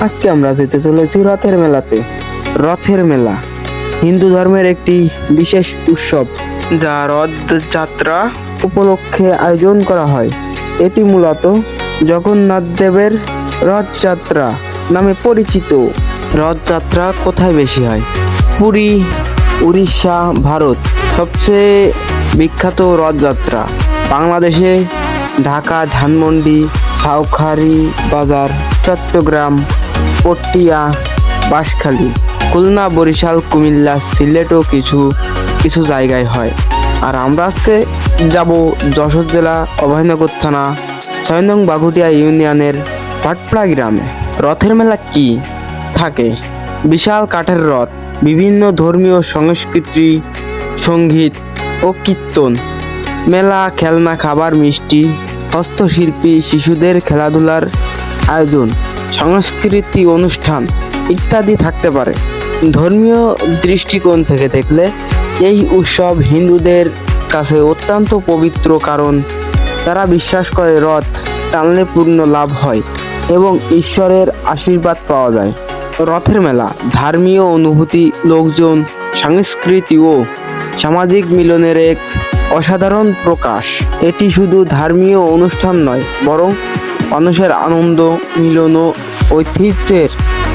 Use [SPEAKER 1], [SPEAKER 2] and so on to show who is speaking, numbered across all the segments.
[SPEAKER 1] আজকে আমরা যেতে চলেছি রথের মেলাতে। রথের মেলা। হিন্দু ধর্মের একটি বিশেষ উৎসব, যা রথযাত্রা উপলক্ষে আয়োজন করা হয়। এটি মূলত জগন্নাথ দেবের রথযাত্রা নামে পরিচিত। রথযাত্রা কোথায় বেশি হয়? পুরী, উড়িষ্যা, ভারত। সবচেয়ে বিখ্যাত রথযাত্রা বাংলাদেশে ঢাকা, ধানমন্ডি সাউখারি বাজার, চট্টগ্রাম পটিয়া, বাঁশখালী, খুলনা, বরিশাল, কুমিল্লা, সিলেটও কিছু কিছু জায়গায় হয়। আর আমরা আজকে যাব যশোর জেলা অভয়নগর থানা, ছয় নং বাঘুটিয়া ইউনিয়নের পাটপাড়া গ্রামে। রথের মেলা কি? থাকে। বিশাল কাঠের রথ, বিভিন্ন ধর্মীয় সংস্কৃতি, সংগীত ও কীর্তন। মেলা, খেলনা, খাবার, মিষ্টি, হস্তশিল্পী, শিশুদের খেলাধুলার আয়োজন। সংস্কৃতি অনুষ্ঠান ইত্যাদি থাকতে পারে। ধর্মীয় দৃষ্টিকোণ থেকে দেখলে এই উৎসব হিন্দুদের কাছে অত্যন্ত পবিত্র কারণ তারা বিশ্বাস করে রথ টানলে পূর্ণ লাভ হয় এবং ঈশ্বরের আশীর্বাদ পাওয়া যায়। রথের মেলা, ধর্মীয় অনুভূতি, লোকজন, সংস্কৃতি ও সামাজিক মিলনের এক অসাধারণ প্রকাশ। এটি শুধু ধর্মীয় অনুষ্ঠান নয়, বরং মানুষের আনন্দ, মিলন ও ঐতিহ্যের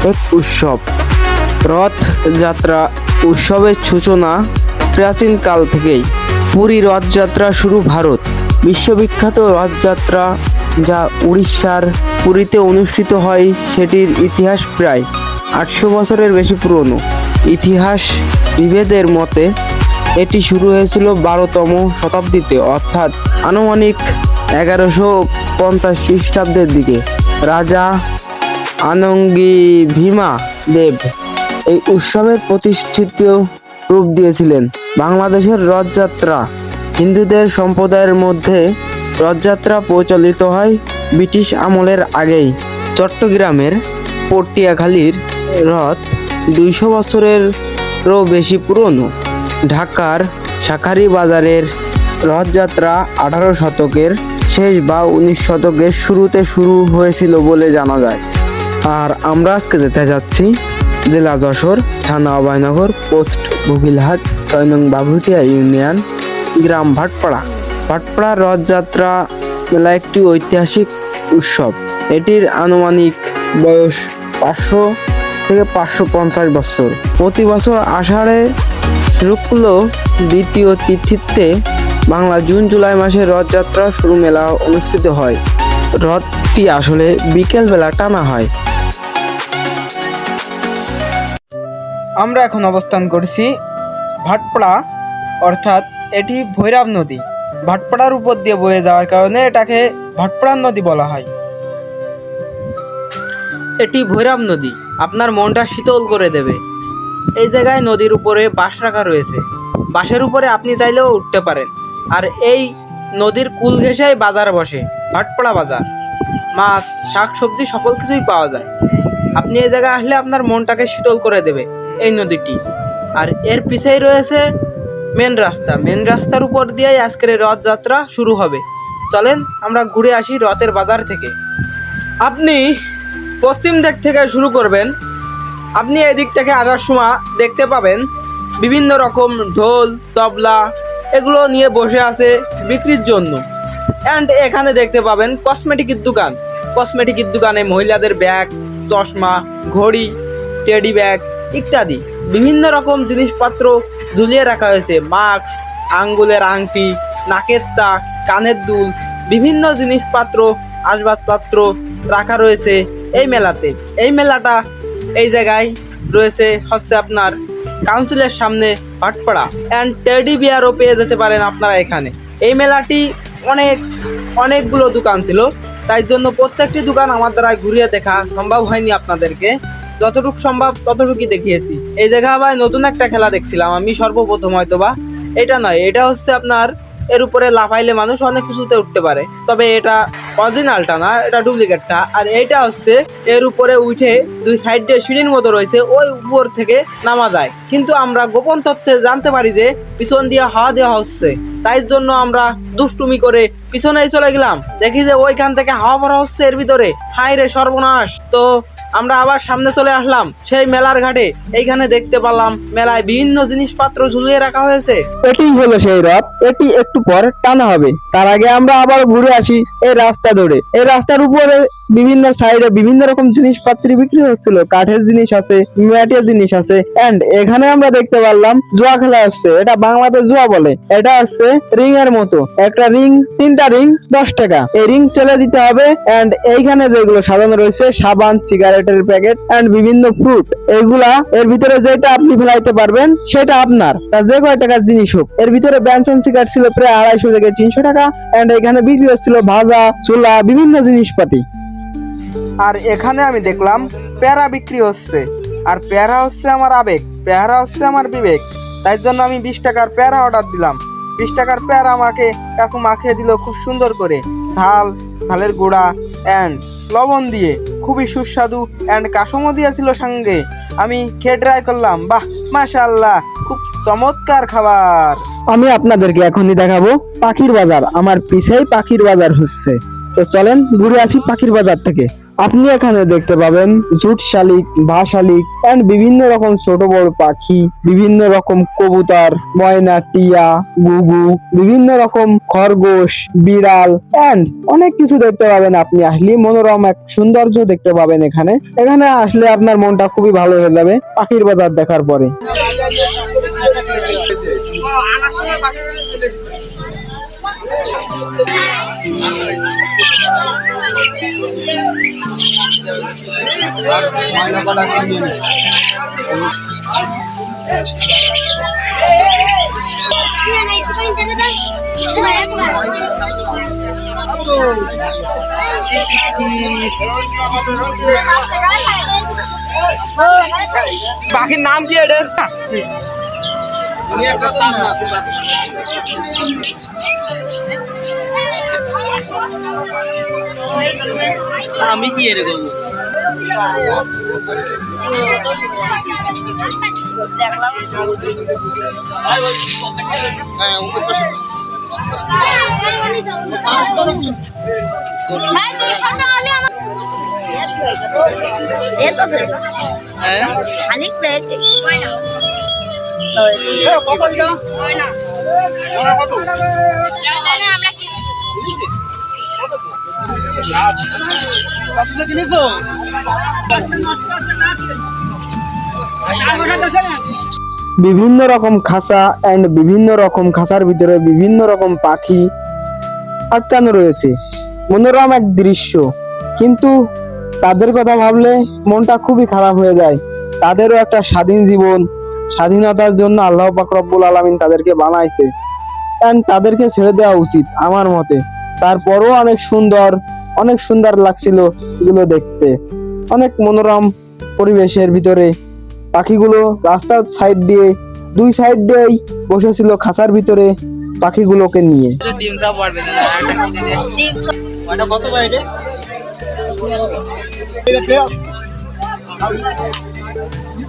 [SPEAKER 1] এক উৎসব। রথযাত্রা উৎসবের সূচনা প্রাচীনকাল থেকেই। পুরী রথযাত্রা শুরু ভারত। বিশ্ববিখ্যাত রথযাত্রা যা উড়িষ্যার পুরীতে অনুষ্ঠিত হয়, সেটির ইতিহাস প্রায় আটশো বছরের বেশি পুরনো। ইতিহাস বিভেদের মতে, এটি শুরু হয়েছিল বারোতম শতাব্দীতে, অর্থাৎ আনুমানিক এগারোশো পঞ্চাশ খ্রিস্টাব্দের দিকে রাজা আনঙ্গি ভীমা দেব এই উৎসবের প্রতিষ্ঠিত রূপ দিয়েছিলেন। বাংলাদেশের রথযাত্রা হিন্দুদের সম্প্রদায়ের মধ্যে রথযাত্রা প্রচলিত হয় ব্রিটিশ আমলের আগেই। চট্টগ্রামের পটিয়াখালীর রথ দুইশো বছরেরও বেশি পুরনো। ঢাকার শাখারি বাজারের রথযাত্রা আঠারো শতকের শেষ বা উনিশ শতকের শুরুতে শুরু হয়েছিল বলে জানা যায়। আর আমরা আজকে যেতে যাচ্ছি জেলা যশোর থানা অভয়নগর, পোস্ট বকিলহাট ছয় নং বাবুটিয়া ইউনিয়ন, গ্রাম ভাটপাড়া। ভাটপাড়া রথযাত্রা মেলা একটি ঐতিহাসিক উৎসব। এটির আনুমানিক বয়স পাঁচশো থেকে পাঁচশো পঞ্চাশ বছর। প্রতি বছর আষাঢ়ে শুক্ল দ্বিতীয় তিথিতে বাংলা জুন জুলাই মাসে রথযাত্রা শুরু মেলা অনুষ্ঠিত হয়। রথটি আসলে বিকেল বেলা টানা হয়।
[SPEAKER 2] আমরা এখন অবস্থান করছি ভাটপাড়া অর্থাৎ এটি ভৈরব নদী। ভাটপাড়ার উপর দিয়ে বয়ে যাওয়ার কারণে এটাকে ভাটপাড়ার নদী বলা হয়। এটি ভৈরব নদী। আপনার মনটা শীতল করে দেবে। এই জায়গায় নদীর উপরে বাঁশ রাখা রয়েছে। বাঁশের উপরে আপনি চাইলেও উঠতে পারেন। আর এই নদীর কুল ঘেঁষেই বাজার বসে, ভাটপাড়া বাজার। মাছ, শাক, সবজি সকল কিছুই পাওয়া যায়। আপনি এই জায়গায় আসলে আপনার মনটাকে শীতল করে দেবে এই নদীটি। আর এর পিছেই রয়েছে মেন রাস্তা। মেন রাস্তার উপর দিয়েই আজকের রথযাত্রা শুরু হবে। চলেন আমরা ঘুরে আসি রথের বাজার থেকে। আপনি পশ্চিম দিক থেকে শুরু করবেন। আপনি এই দিক থেকে আসার সময় দেখতে পাবেন বিভিন্ন রকম ঢোল, তবলা এগুলো নিয়ে বসে আছে বিক্রির জন্য। অ্যান্ড এখানে দেখতে পাবেন কসমেটিকের দোকান। কসমেটিকের দোকানে মহিলাদের ব্যাগ, চশমা, ঘড়ি টেডি ব্যাগ ইত্যাদি। বিভিন্ন রকম জিনিসপত্র ঝুলিয়ে রাখা হয়েছে। মাস্ক, আঙ্গুলের আংটি, নাকের তাক, কানের দুল, বিভিন্ন জিনিসপত্র, আসবাবপত্র রাখা রয়েছে এই মেলাতে। এই মেলাটা এই জায়গায় রয়েছে হচ্ছে আপনার কাউন্সিলের সামনে ভাটপাড়া অ্যান্ড টেডি বিয়ারও পেয়ে যেতে পারেন আপনারা এখানে। এই মেলাটি অনেক, অনেকগুলো দোকান ছিল। তাই জন্য প্রত্যেকটি দোকান আমার দ্বারা ঘুরিয়ে দেখা সম্ভব হয়নি আপনাদেরকে। যতটুকু সম্ভব ততটুকুই দেখিয়েছি। এই জায়গা আবার নতুন একটা খেলা দেখছিলাম আমি সর্বপ্রথম হয়তো বা এটা নয়, এটা হচ্ছে আপনার এর উপরে লাফাইলে মানুষ অনেক কিছুতে উঠতে পারে। তবে এটা অরিজিনালটা না, এটা ডুপ্লিকেটটা। আর এইটা হচ্ছে এর উপরে উঠে দুই সাইড সিঁড়ির মতো রয়েছে, ওই উপর থেকে নামা যায়। কিন্তু আমরা গোপন তথ্যে জানতে পারি যে পিছন দিয়ে হাওয়া দেওয়া হচ্ছে। তাই জন্য আমরা দুষ্টুমি করে পিছনে চলে গেলাম। দেখি যে ওইখান থেকে হাওয়া ভরা হচ্ছে এর ভিতরে। হাই রে সর্বনাশ। তো আমরা আবার সামনে চলে আসলাম সেই মেলার ঘাটে। এইখানে দেখতে পারলাম মেলায় বিভিন্ন জিনিসপত্র ঝুলিয়ে রাখা হয়েছে।
[SPEAKER 1] এটি হলো সেই রথ। এটি একটু পর টানা হবে। তার আগে আমরা আবার ঘুরে আসি এই রাস্তা ধরে। এই রাস্তার উপরে বিভিন্ন সাইডে বিভিন্ন রকম জিনিসপত্র বিক্রি হচ্ছিল, কাঠের জিনিস আছে, ম্যাটের জিনিস আছে। এন্ড এখানে আমরা দেখতে পারলাম, জুয়া খেলা আসছে এটা বাংলাতে জুয়া বলে। এটা হচ্ছে রিং এর মতো। একটা রিং, তিনটা রিং, দশ টাকা। এই রিং চলে দিতে হবে এন্ড এইখানে যেগুলো সাজানো রয়েছে, সাবান সিগারেটের প্যাকেট এন্ড বিভিন্ন ফ্রুট এগুলা, এর ভিতরে যেটা আপনি ফেলাইতে পারবেন, সেটা আপনার। তা যে কয় টাকার জিনিস হোক। এর ভিতরে ব্যঞ্জন সিগারেট ছিল প্রায় আড়াইশো থেকে তিনশো টাকা এন্ড এখানে বিক্রি হচ্ছিল ভাজা চুলা বিভিন্ন জিনিসপাতি।
[SPEAKER 2] আর এখানে আমি দেখলাম প্যারা বিক্রি হচ্ছে। আর প্যারা হচ্ছে আমার আবেগ, প্যারা হচ্ছে আমার বিবেক। তাই জন্য আমি বিশ টাকার প্যারা অর্ডার দিলাম। বিশ টাকার প্যারা আমাকে কাকু মাখিয়ে দিল খুব সুন্দর করে। ঝাল, ঝালের গুঁড়া অ্যান্ড লবণ দিয়ে খুবই সুস্বাদু অ্যান্ড কাসমও দিয়েছিল সঙ্গে। আমি খেয়ে ট্রাই করলাম, বাহ মাশাল্লাহ খুব চমৎকার খাবার।
[SPEAKER 1] আমি আপনাদেরকে এখনই দেখাবো পাখির বাজার। আমার পিছেই পাখির বাজার হচ্ছে। তো চলেন, ঘুরে আসি পাখির বাজার থেকে। আপনি এখানে দেখতে পাবেন জুট শালিক, ভা শালিক এন্ড বিভিন্ন রকম ছোট বড় পাখি, বিভিন্ন রকম কবুতর, ময়না, টিয়া গুগু বিভিন্ন রকম খরগোশ, বিড়াল এন্ড অনেক কিছু দেখতে পাবেন আপনি আসলে। মনোরম এক সৌন্দর্য দেখতে পাবেন এখানে। এখানে আসলে আপনার মনটা খুবই ভালো হয়ে যাবে পাখির বাজার দেখার পরে।
[SPEAKER 2] পাখির নাম কি এটা আমি কি এর করব হ্যাঁ
[SPEAKER 3] খানিক দেখে।
[SPEAKER 1] বিভিন্ন রকম খাঁচা এন্ড বিভিন্ন রকম খাঁচার ভিতরে বিভিন্ন রকম পাখি আটকানো রয়েছে। মনোরম এক দৃশ্য। কিন্তু তাদের কথা ভাবলে মনটা খুবই খারাপ হয়ে যায়। তাদেরও একটা স্বাধীন জীবন স্বাধীনতার জন্য আল্লাহ পাক রব্বুল আলামিন তাদেরকে বানাইছে। তাদেরকে ছেড়ে দেওয়া উচিত আমার মতে। তারপরও অনেক সুন্দর অনেক সুন্দর লাগছিল এগুলো দেখতে। অনেক মনোরম পরিবেশের ভিতরে পাখিগুলো রাস্তার সাইড দিয়ে দুই সাইড দিয়েই বসেছিল খাঁচার ভিতরে পাখিগুলোকে নিয়ে।
[SPEAKER 2] ডিম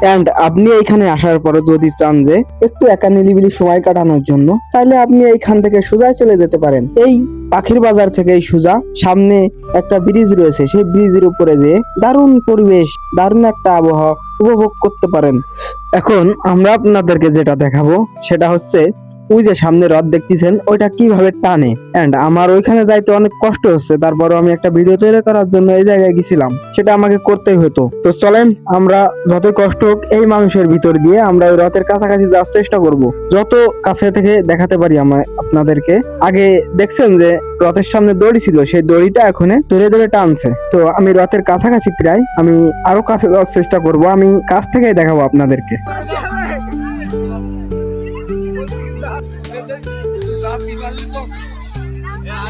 [SPEAKER 1] অ্যান্ড আপনি এইখানে আসার পরে যদি চান যে একটু একা নিলিবিলি সময় কাটানোর জন্য, তাহলে আপনি এইখান থেকে সোজায় চলে যেতে পারেন। এই পাখির বাজার থেকে সোজা সামনে একটা ব্রিজ রয়েছে। সেই ব্রিজের উপরে যে দারুণ পরিবেশ, দারুণ একটা আবহাওয়া উপভোগ করতে পারেন। এখন আমরা আপনাদেরকে যেটা দেখাবো, সেটা হচ্ছে ওই যে সামনে রথ দেখতেছেন, ওইটা কীভাবে টানে? এন্ড আমার ওইখানে যাইতে অনেক কষ্ট হচ্ছে, তারপরও আমি একটা ভিডিও তৈরি করার জন্য এই জায়গায় গেছিলাম, সেটা আমাকে করতেই হতো। তো চলেন, আমরা যত কষ্ট হোক এই মানুষের ভিতর দিয়ে আমরা ওই রথের কাছাকাছি যাওয়ার চেষ্টা করব। যত কাছে থেকে দেখাতে পারি আমার আপনাদেরকে। আগে দেখছেন যে রথের সামনে দড়ি ছিল, সেই দড়িটা এখন ধরে ধরে টানছে। তো আমি রথের কাছাকাছি প্রায়, আমি আরও কাছে যাওয়ার চেষ্টা করব, আমি কাছ থেকেই দেখাবো আপনাদেরকে।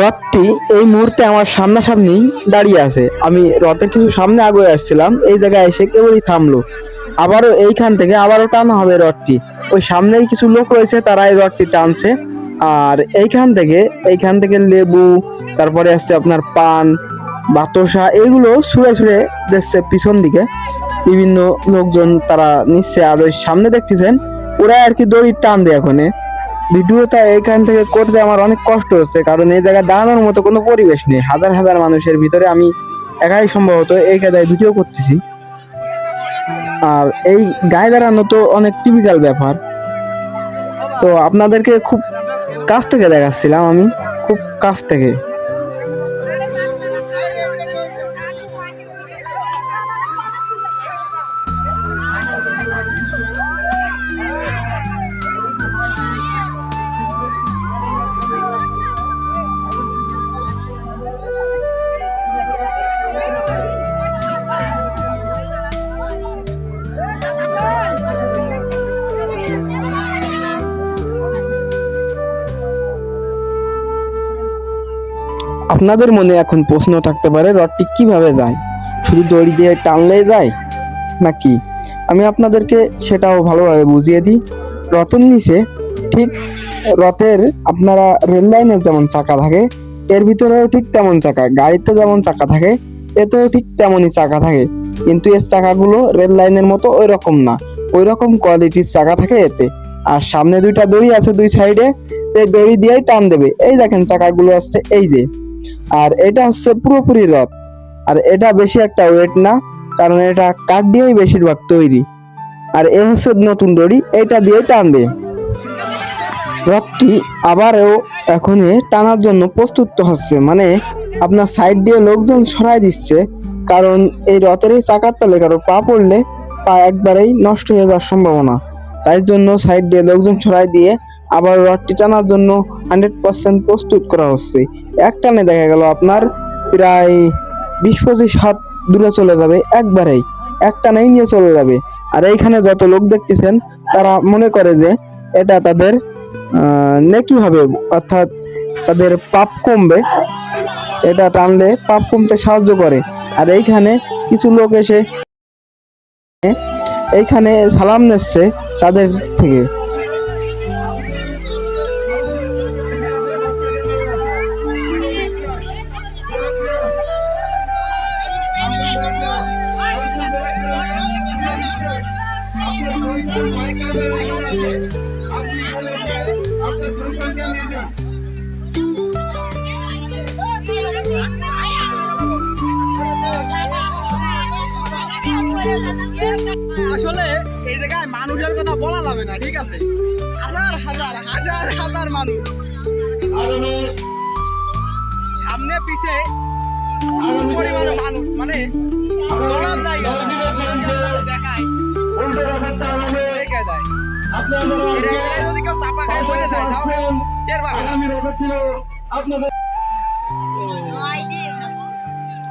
[SPEAKER 1] রথটি এই মুহূর্তে আমার সামনাসামনি দাঁড়িয়ে আছে। আমি রথের কিছু সামনে আগে আসছিলাম, এই জায়গায় এসে কেবলই থামলো। আবারও এইখান থেকে আবারও টানা হবে রথটি। ওই সামনেই কিছু লোক রয়েছে তারা এই রথটি টানছে। আর এইখান থেকে এইখান থেকে লেবু, তারপরে আসছে আপনার পান, বাতসা, এগুলো ছুঁড়ে ছুঁড়ে দেখছে পিছন দিকে। বিভিন্ন লোকজন তারা নিচ্ছে, আর ওই সামনে দেখতেছেন ওরা আর কি দড়ির টান দেয় এখানে ভিডিওটা এখান থেকে করতে আমার অনেক কষ্ট হচ্ছে, কারণ এই জায়গায় দাঁড়ানোর মতো কোনো পরিবেশ নেই। হাজার হাজার মানুষের ভিতরে আমি একাই সম্ভবত এই কাদায় ভিডিও করতেছি। আর এই গায়ে দাঁড়ানো তো অনেক টিপিক্যাল ব্যাপার। তো আপনাদেরকে খুব কাছ থেকে দেখাচ্ছিলাম আমি, খুব কাছ থেকে। আপনাদের মনে এখন প্রশ্ন থাকতে পারে রথটি কীভাবে যায়? শুধু দড়ি দিয়ে টানলেই যায়? নাকি? আমি আপনাদেরকে সেটাও ভালোভাবে বুঝিয়ে দিই। রথের নিচে, ঠিক, রথের আপনারা রেল লাইনের যেমন চাকা থাকে, এর ভিতরেও ঠিক তেমন চাকা, গাড়িতে যেমন চাকা থাকে, এতেও ঠিক তেমনই চাকা থাকে। কিন্তু এর চাকাগুলো রেল লাইনের মতো ওই রকম না। ওই রকম কোয়ালিটির চাকা থাকে এতে। আর সামনে দুইটা দড়ি আছে দুই সাইডে এই দড়ি দিয়েই টান দেবে। এই দেখেন চাকাগুলো আসছে এই যে। আর এটা হচ্ছে পুরোপুরি রথ। আর এটা বেশি একটা ওয়েট না, কারণ এটা কাঠ দিয়েই বেশিরভাগ তৈরি। আর এ হচ্ছে নতুন দড়ি, এটা দিয়ে টানবে। রথটি আবারও এখনই টানার জন্য প্রস্তুত হচ্ছে। মানে আপনার সাইড দিয়ে লোকজন সরাই দিচ্ছে, কারণ এই রথের এই চাকার তলে কারও পা পড়লে পা একবারেই নষ্ট হয়ে যাওয়ার সম্ভাবনা। তাই জন্য সাইড দিয়ে লোকজন সরাই দিয়ে আবার রথটি টানার জন্য হান্ড্রেড পার্সেন্ট প্রস্তুত করা হচ্ছে। এক টানে দেখা গেল আপনার প্রায় বিশ পঁচিশ হাত দূরে চলে যাবে একবারেই। এক টানেই নিয়ে চলে যাবে। আর এইখানে যত লোক দেখতেছেন, তারা মনে করে যে এটা তাদের নেকি হবে, অর্থাৎ তাদের পাপ কমবে। এটা টানলে পাপ কমতে সাহায্য করে। আর এইখানে কিছু লোক এসে, এইখানে সালাম নিচ্ছে তাদের থেকে।
[SPEAKER 2] আসলে এই জায়গায় মানুষের কথা বলা যাবে না ঠিক আছে? হাজার হাজার হাজার হাজার মানুষ। সামনে পিছে পরিমাণে মানুষ মানে বলার জায়গা দেখায়। যদি কেউ চাপা খায় পড়ে যায় তাহলে টের পাবে না।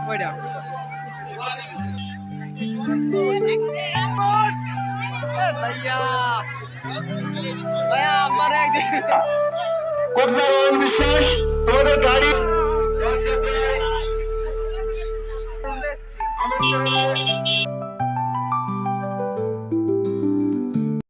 [SPEAKER 2] ওইটা। একদিন
[SPEAKER 4] কোথাও বিশ্বাস তোমাদের গাড়ি
[SPEAKER 2] আমাদের